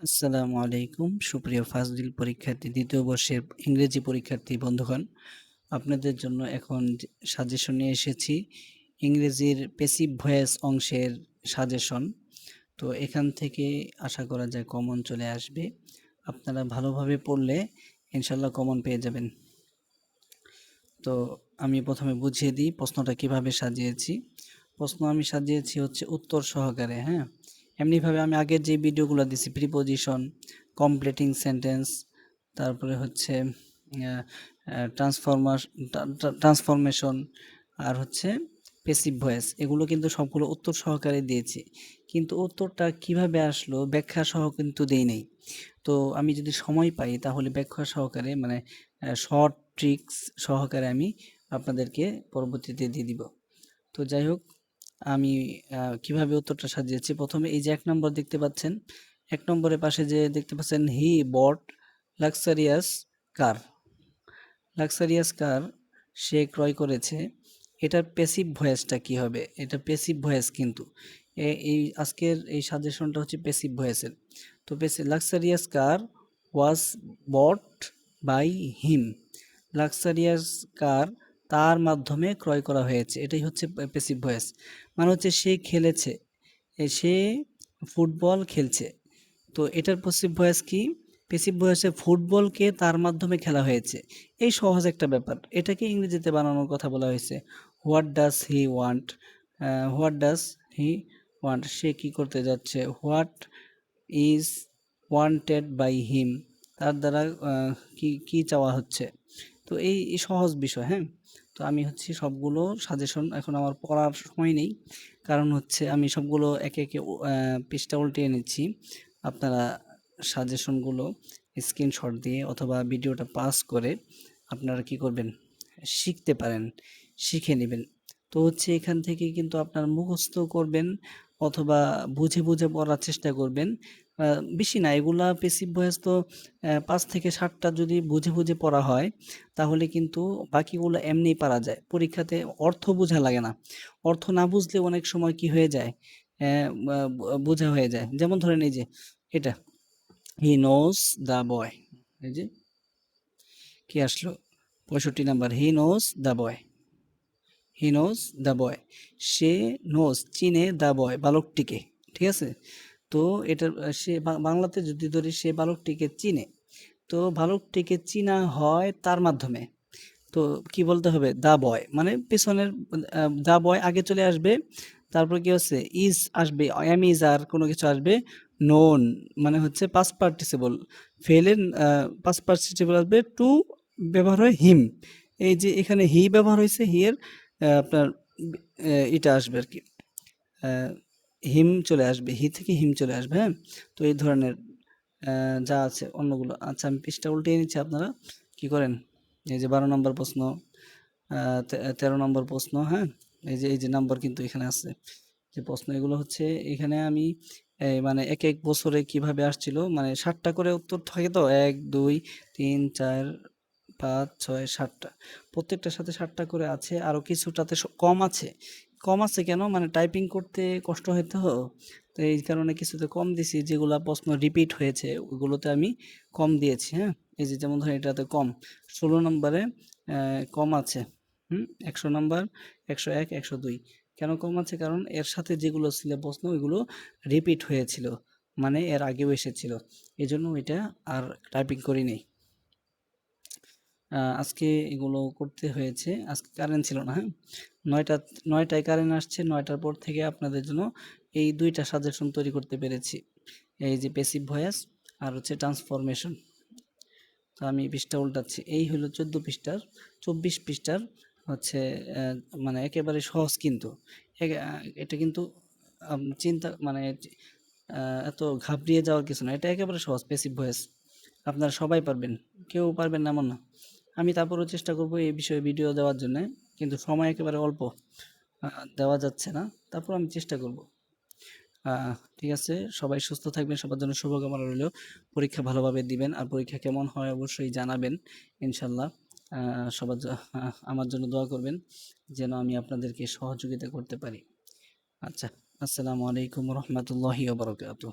আসসালামু আলাইকুম। সুপ্রিয় ফাজলিল পরীক্ষার্থী, দ্বিতীয় বর্ষের ইংরেজি পরীক্ষার্থী বন্ধুগণ, আপনাদের জন্য এখন সাজেশন নিয়ে এসেছি ইংরেজির পেসিভ ভয়েস অংশের সাজেশন তো এখান থেকে আশা করা যায় কমন চলে আসবে। আপনারা ভালোভাবে পড়লে ইনশাল্লাহ কমন পেয়ে যাবেন। তো আমি প্রথমে বুঝিয়ে দিই প্রশ্নটা কীভাবে সাজিয়েছি। প্রশ্ন আমি সাজিয়েছি হচ্ছে উত্তর সহকারে হ্যাঁ? এমনিভাবে আমি আগের যে ভিডিওগুলো দিছি প্রিপোজিশন কমপ্লিটিং সেন্টেন্স তারপরে হচ্ছে ট্রান্সফরমার ট্রান্সফরমেশন আর হচ্ছে পেসিভ ভয়েস এগুলো কিন্তু সবগুলো উত্তর সহকারে দিয়েছি। কিন্তু উত্তরটা কীভাবে আসলো, ব্যাখ্যা সহ কিন্তু দেই নেই। তো আমি যদি সময় পাই, তাহলে ব্যাখ্যা সহকারে মানে শর্ট ট্রিক্স সহকারে আমি আপনাদেরকে পরবর্তীতে দিয়ে দিব। তো যাই হোক আমি কীভাবে উত্তরটা সাজিয়েছি? প্রথমে এই যে এক নম্বর দেখতে পাচ্ছেন, এক নম্বরের পাশে যে দেখতে পাচ্ছেন, হি বট লাক্সারিয়াস কার। লাক্সারিয়াস কার সে ক্রয় করেছে। এটার পেসিভ ভয়েসটা কি হবে? এটা পেসিভ ভয়েস কিন্তু। এই আজকের এই সাজেশনটা হচ্ছে পেসিভ ভয়েসের তো পেসি luxurious car was bought by him luxurious car তার মাধ্যমে ক্রয় করা হয়েছে। এটাই হচ্ছে পেসিভ ভয়েস মানে হচ্ছে সে খেলেছে। সে ফুটবল খেলছে। তো এটার পসিভ ভয়েস কি? পেসিভ ভয়েসে ফুটবলকে তার মাধ্যমে খেলা হয়েছে। এই সহজ একটা ব্যাপার। এটাকে ইংরেজিতে বানানোর কথা বলা হয়েছে। What does he want what does he want সে কি করতে যাচ্ছে? What is wanted by him তার দ্বারা কি কি চাওয়া হচ্ছে? তো এই সহজ বিষয় হ্যাঁ? তো আমি হচ্ছে সবগুলো সাজেশন এখন আমার পড়ার সময় নেই। কারণ হচ্ছে আমি সবগুলো একে একে পৃষ্ঠা উল্টিয়ে নিচ্ছি আপনারা সাজেশনগুলো স্ক্রিনশট দিয়ে অথবা ভিডিওটা পাস করে আপনারা কি করবেন? শিখতে পারেন, শিখে নেবেন। তো হচ্ছে এখান থেকে কিন্তু আপনার মুখস্থ করবেন অথবা বুঝে বুঝে পড়ার চেষ্টা করবেন। বেশি না। এগুলা পেসিভ ভয়েস তো পাঁচ থেকে সাতটা যদি বুঝে বুঝে পড়া হয়, তাহলে কিন্তু বাকিগুলো এমনিই পারা যায়। পরীক্ষাতে অর্থ বোঝা লাগে না। অর্থ না বুঝলে অনেক সময় কি হয়ে যায়? বোঝা হয়ে যায়। যেমন ধরেন এই যে, এটা। হি নোজ দ্য বয় এই যে, কি আসলো? পঁয়ষট্টি number. He knows the boy he knows the boy say knows চিনে দ্য বয় বালকটিকে। ঠিক আছে? তো এটা সে বাংলাতে যদি ধরি সে বালকটিকে চিনে, তো বালকটিকে চিনা হয় তার মাধ্যমে। তো কি বলতে হবে? দা বয়। মানে পেছনের দা বয় আগে চলে আসবে, তারপর কি হচ্ছে? ইজ আসবে এম ইজ আর কোনো কিছু আসবে, নোন মানে হচ্ছে পাস পার্টিসিপল ফেলের পাস পার্টিসিপল আসবে টু ব্যবহার হয় হিম। এই যে এখানে হি ব্যবহার হয়েছে হিয়ের আপনার এটা আসবে আর কি। হিম চলে আসবে, হি থেকে হিম চলে আসবে হ্যাঁ? তো এই ধরনের যা আছে অন্যগুলো। আচ্ছা আমি পৃষ্ঠা উল্টিয়ে নিচ্ছি আপনারা। কি করেন? এই যে বারো নম্বর প্রশ্ন তেরো নম্বর প্রশ্ন হ্যাঁ? এই যে এই যে নাম্বার কিন্তু এখানে আছে। যে প্রশ্ন এগুলো হচ্ছে, এখানে আমি মানে এক এক বছরে কীভাবে আসছিল মানে ষাটটা করে উত্তর থাকে তো? এক, দুই, তিন, চার, পাঁচ, ছয়, সাতটা। প্রত্যেকটার সাথে ষাটটা করে আছে আরও কিছুটাতে কম আছে। কম আছে কেন? মানে টাইপিং করতে কষ্ট হয়তো তো এই কারণে কিছুতে কম দিছি, যেগুলো প্রশ্ন রিপিট হয়েছে ওইগুলোতে আমি কম দিয়েছি হ্যাঁ? এই যে যেমন ধরেন এটাতে কম। ষোলো নম্বরে কম আছে, হুম? একশো নম্বর, একশো এক, একশো দুই। কেন কম আছে? কারণ এর সাথে যেগুলো ছিল প্রশ্ন, ওইগুলো রিপিট হয়েছিল। মানে এর আগেও এসেছিল। এই জন্য এটা আর টাইপিং করি নেই আজকে এগুলো করতে হয়েছে। আজকে কারেন্ট ছিল না হ্যাঁ? নয়টা, নয়টায় কারেন্ট আসছে, নয়টার পর থেকে আপনাদের জন্য এই দুইটা সাজেশন তৈরি করতে পেরেছি। এই যে পেসিভ ভয়েস আর হচ্ছে ট্রান্সফরমেশন তো আমি পৃষ্ঠা উল্টাচ্ছি। এই হলো চোদ্দ পৃষ্ঠার, চব্বিশ পৃষ্ঠার হচ্ছে মানে একেবারে সহজ কিন্তু। এটা কিন্তু চিন্তা মানে এত ঘাবড়িয়ে যাওয়ার কিছু না। এটা একেবারে সহজ পেসিভ ভয়েস আপনারা সবাই পারবেন। কেউ পারবেন না, এমন না। আমি তারপরও চেষ্টা করব এই বিষয়ে ভিডিও দেওয়ার জন্য, কিন্তু সময় একেবারে অল্প দেওয়া যাচ্ছে না। তারপর আমি চেষ্টা করব। ঠিক আছে, সবাই সুস্থ থাকবেন, সবার জন্য শুভকামনা রইল। পরীক্ষা ভালোভাবে দিবেন, আর পরীক্ষা কেমন হয় অবশ্যই জানাবেন ইনশাল্লাহ সবার আমার জন্য দোয়া করবেন, যেন আমি আপনাদেরকে সহযোগিতা করতে পারি। আচ্ছা আসসালামু আলাইকুম রহমতুল্লাহি বারকাতুহ।